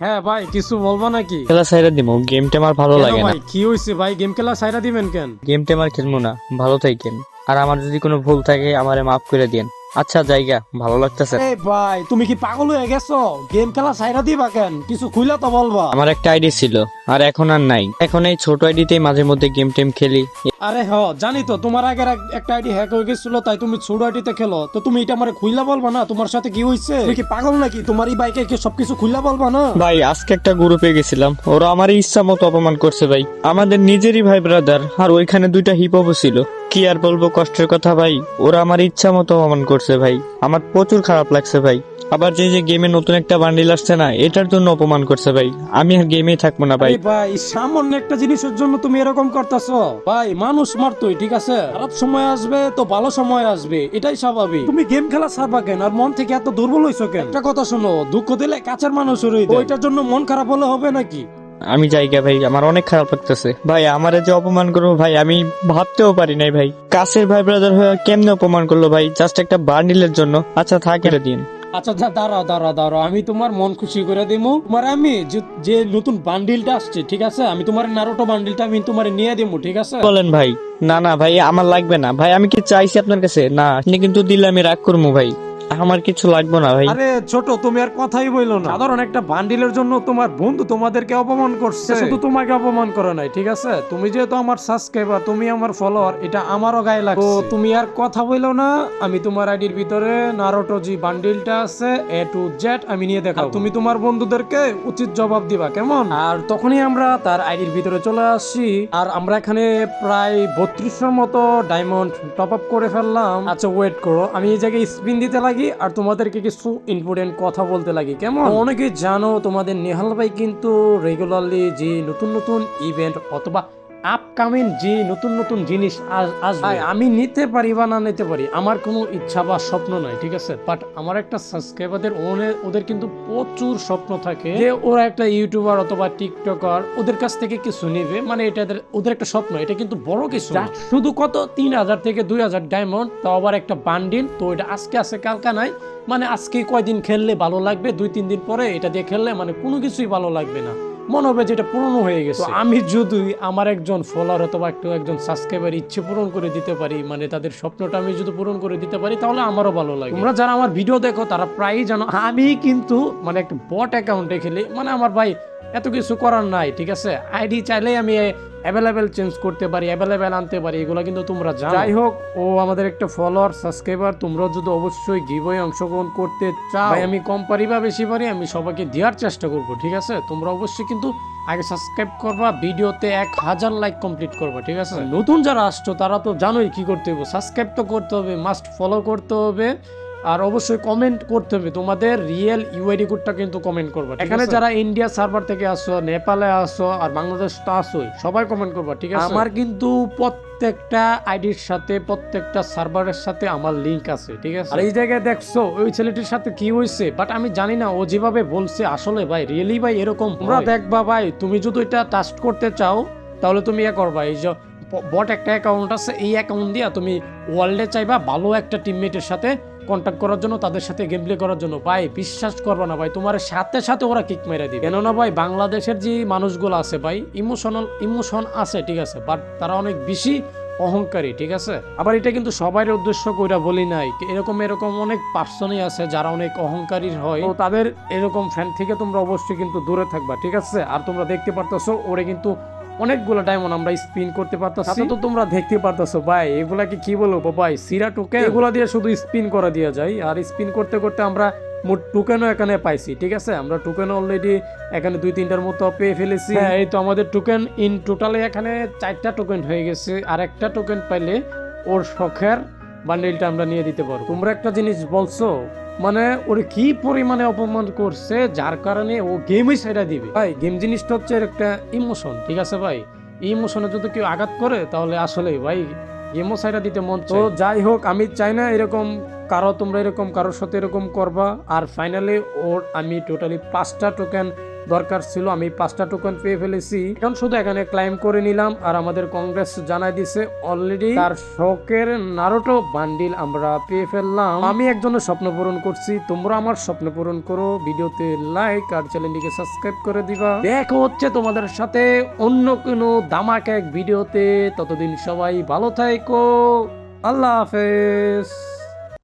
হ্যাঁ ভাই কিছু বলব নাকি? খেলা সাইরা দিব গেমটা আমার ভালো লাগে না। ভাই কি হয়েছে ভাই? গেম খেলা সাইরা দিবেন কেন? গেমটা আমার খেলব না ভালো থাকেন। আর আমার যদি কোনো ভুল থাকে আমারে মাফ করে দেন আচ্ছা জায়গা ভালো লাগতেছে। এই ভাই তুমি কি পাগল হয়ে গেছো? গেম খেলা সাইরা দিবা কেন? কিছু খুইলা তো বলবা। আমার একটা আইডি ছিল আর এখন আর নাই। এখন এই ছোট আইডিতে মাঝে মধ্যে গেম টেম খেলি। আরে হ জানি তো তোমার আগের এক- একটা আইডি হ্যাক হয়ে গেছিল তাই তুমি ছোট আইডিতে খেলো। তো তুমি এটা আমারে খুইলা বলবা না? তোমার সাথে কি হয়েছে তুমি কি পাগল নাকি? তোমার এই বাইকে কি সবকিছু খুইলা বলবা না? ভাই আজকে একটা গ্রুপে গেছিলাম। ওরা আমার ইচ্ছা মতো অপমান করছে ভাই। আমাদের নিজেরই ভাই ব্রাদার আর ওইখানে দুইটা হিপ হপও ছিল। কি আর বলব কষ্টের কথা ভাই? ওরা আমার ইচ্ছা মতো অপমান করছে ভাই। আমার প্রচুর খারাপ লাগছে ভাই। আবার যে যে গেমে নতুন একটা বান্ডিল আসছে না এটার জন্য অপমান করছে ভাই। আমি আর গেমেই থাকব না ভাই। ভাই সামান্য একটা জিনিসের জন্য তুমি এরকম করতেছো। ভাই মানুষ মারতোই ঠিক আছে? খারাপ সময় আসবে তো ভালো সময় আসবে এটাই স্বাভাবিক। তুমি গেম খেলা ছাড়বা কেন? আর মন থেকে এত দুর্বল হইছো কেন? একটা কথা শোনো দুঃখ দিলে কাছের মানুষ ওইটার জন্য মন খারাপ হলে হবে নাকি? আমি জায়গা ভাই আমার অনেক খারাপ লাগতেছে। ভাই আমার যে অপমান করব ভাই আমি ভাবতেও পারি নাই ভাই। কাছের ভাই ব্রাদার হয়ে কেমনে অপমান করল ভাই? জাস্ট একটা বান্ডিলের জন্য। আচ্ছা থাকে দিন। আচ্ছা দাঁড়াও দাঁড়াও দাঁড়াও। আমি তোমার মন খুশি করে দিমু। তোমার আমি যে- নতুন বান্ডিলটা আসছে ঠিক আছে? আমি তোমার নারোটো বান্ডিলটা আমি তোমার নিয়ে দিমু ঠিক আছে? বলেন ভাই। না না ভাই আমার লাগবে না। ভাই আমি কি চাইছি আপনার কাছে? না আপনি কিন্তু দিলে আমি রাগ করব ভাই। আমার কিছু লাগবে না ভাই। আরে ছোট তুমি আর কথাই বইলো না। সাধারণ একটা বান্ডিলের জন্য তোমার বন্ধু তোমাদেরকে অপমান করছে। শুধু তোমাকে অপমান করে নাই ঠিক আছে? তুমি যেহেতু আমার সাবস্ক্রাইবার তুমি আমার ফলোয়ার এটা আমারও গায়ে লাগছে। তো তুমি আর কথা বইলো না আমি তোমার আইডির ভিতরে নারোটো জি বান্ডিলটা আছে এ টু জেড আমি নিয়ে দেখাবো। তুমি তোমার বন্ধুদেরকে উচিত জবাব দিবা কেমন? আর তখনই আমরা তার আইডির ভিতরে চলে আসি আর আমরা এখানে প্রায় বত্রিশশোর মতো ডায়মন্ড টপ আপ করে ফেললাম। আচ্ছা ওয়েট করো আমি এই জায়গায় স্পিন দিতে লাগি আর তোমাদেরকে কিছু ইম্পর্টেন্ট কথা বলতে লাগি, কেমন? অনেকে জানো তোমাদের নেহাল ভাই কিন্তু রেগুলারলি যে নতুন নতুন ইভেন্ট অথবা আপকামিং যে নতুন নতুন জিনিস আসবে আমি নিতে পারি বা না নিতে পারি আমার কোনো ইচ্ছা বা স্বপ্ন নাই ঠিক আছে? বাট আমার একটা সাবস্ক্রাইবারদের ওদের কিন্তু প্রচুর স্বপ্ন থাকে যে ওরা একটা ইউটিউবার অথবা টিকটকার ওদের কাছ থেকে কিছু নেবে মানে এটা ওদের একটা স্বপ্ন এটা কিন্তু বড় কিছু। শুধু কত? তিন হাজার থেকে দুই হাজার ডায়মন্ড তাও আবার একটা বান্ডিল তো এটা আজকে আছে কালকা নাই মানে আজকে কয়দিন খেললে ভালো লাগবে? দুই তিন দিন পরে এটা দিয়ে খেললে মানে কোনো কিছুই ভালো লাগবে না। মনে হবে যেটা পূরণ হয়ে গেছে। আমি যদি আমার একজন ফলোয়ার অথবা একটু একজন সাবস্ক্রাইবার ইচ্ছে পূরণ করে দিতে পারি মানে তাদের স্বপ্নটা আমি যদি পূরণ করে দিতে পারি তাহলে আমারও ভালো লাগে। তোমরা যারা আমার ভিডিও দেখো তারা প্রায়ই জানো আমি কিন্তু মানে একটা বট অ্যাকাউন্টে খেলি। মানে আমার ভাই এত কিছু করার নাই ঠিক আছে? আইডি চাইলেই আমি অ্যাভেলেবেল চেঞ্জ করতে পারি অ্যাভেলেবেল আনতে পারি এগুলো কিন্তু তোমরা জানো। যাই হোক। ও আমাদের একটা ফলোয়ার সাবস্ক্রাইবার তোমরাও যদি অবশ্যই গিভওয়ে অংশগ্রহণ করতে চাও। ভাই আমি কম পারি বা বেশি পারি আমি সবাইকে দেওয়ার চেষ্টা করব ঠিক আছে? তোমরা অবশ্যই কিন্তু আগে সাবস্ক্রাইব করবা ভিডিওতে এক হাজার লাইক কমপ্লিট করবা ঠিক আছে? নতুন যারা আসছো তারা তো জানোই কি করতে হবে সাবস্ক্রাইব তো করতে হবে মাস্ট ফলো করতে হবে। আর অবশ্যই কমেন্ট করতে হবে। তোমাদের রিয়েল ইউআইডি কোডটা কিন্তু কমেন্ট করবা এখানে যারা ইন্ডিয়া সার্ভার থেকে আসো নেপালে আসো আর বাংলাদেশ তো আসোই সবাই কমেন্ট করবা ঠিক আছে? আমার কিন্তু প্রত্যেকটা আইডির সাথে প্রত্যেকটা সার্ভারের সাথে আমার লিংক আছে ঠিক আছে? আর এই জায়গায় দেখছ ওই ছেলেটির সাথে কি হয়েছে? বাট আমি জানি না ও যেভাবে বলছে আসলে ভাই রিয়েলি ভাই এরকম তোমরা দেখবা ভাই তুমি যদি এটা টাস্ট করতে চাও তাহলে তুমি ইয়ে করবা এই যে বট একটা অ্যাকাউন্ট আছে এই অ্যাকাউন্ট দিয়া তুমি ওয়ার্ল্ডে চাইবা ভালো একটা টিমমেটের সাথে কন্ট্যাক্ট করার জন্য, তাদের সাথে গেম প্লে করার জন্য। ভাই, বিশ্বাস করবা না ভাই, তোমার সাথে সাথে ওরা কিক মেরে দিবে। কেননা ভাই, বাংলাদেশের যে মানুষগুলো আছে ভাই ইমোশনাল ইমোশন আছে, ঠিক আছে? বাট তারা অনেক বেশি অহংকারী, ঠিক আছে? আবার এটা কিন্তু সবার উদ্দেশ্য কইরা বলি নাই। এরকম এরকম অনেক পার্সনই আছে যারা অনেক অহংকারী হয়। তো তাদের এরকম ফ্যান থেকে তোমরা অবশ্যই কিন্তু দূরে থাকবা, ঠিক আছে? আর তোমরা দেখতে পারতেছো, ওরে কিন্তু অনেকগুলো ডায়মন্ড আমরা স্পিন করতে পারতাছি। তো তোমরা দেখতে পারতাছো ভাই। এগুলাকে কি বলব ভাই? সিরা টোকেন এগুলা দিয়ে শুধু স্পিন করা দিয়ে যায়। আর স্পিন করতে করতে আমরা মোট টোকেনও এখানে পাইছি ঠিক আছে? আমরা টোকেন অলরেডি এখানে দুই তিনটার মতো পেয়ে ফেলেছি। হ্যাঁ এই তো আমাদের টোকেন ইন টোটালে এখানে চারটা টোকেন হয়ে গেছে। আর একটা টোকেন পাইলে ওর শখের বান্ডেলটা আমরা নিয়ে দিতে পারব। তোমরা একটা জিনিস বলছো মানে ওর কি পরিমাণে অপমান করছে, যার কারণে ও গেমই সেটা দিবে। ভাই গেম জিনিসটা হচ্ছে একটা ইমোশন ঠিক আছে ভাই? ইমোশনে যদি কেউ আঘাত করে, তাহলে আসলে ভাই গেমও সাইডা দিতে মন তো যাই হোক, আমি চাই না এরকম কারও তোমরা এরকম, কারোর সাথে এরকম করবা। আর ফাইনালি ওর আমি টোটালি পাঁচটা টোকেন দরকার ছিল, আমি পাঁচটা টোকন পেয়ে ফেলেছি। এখন শুধু এখানে ক্লাইম করে নিলাম আর আমাদের কংগ্রেস জানাই দিছে অলরেডি তার শখের নারোটো বান্ডিল আমরা পেয়ে ফেললাম। আমি একজনের স্বপ্ন পূরণ করছি, তোমরা আমার স্বপ্ন পূরণ করো। ভিডিওতে লাইক আর চ্যানেলটিকে সাবস্ক্রাইব করে দিবা। দেখো হচ্ছে তোমাদের সাথে অন্য কোনো দামাক এক ভিডিওতে। ততদিন সবাই ভালো থাকো আল্লাহ হাফেজ।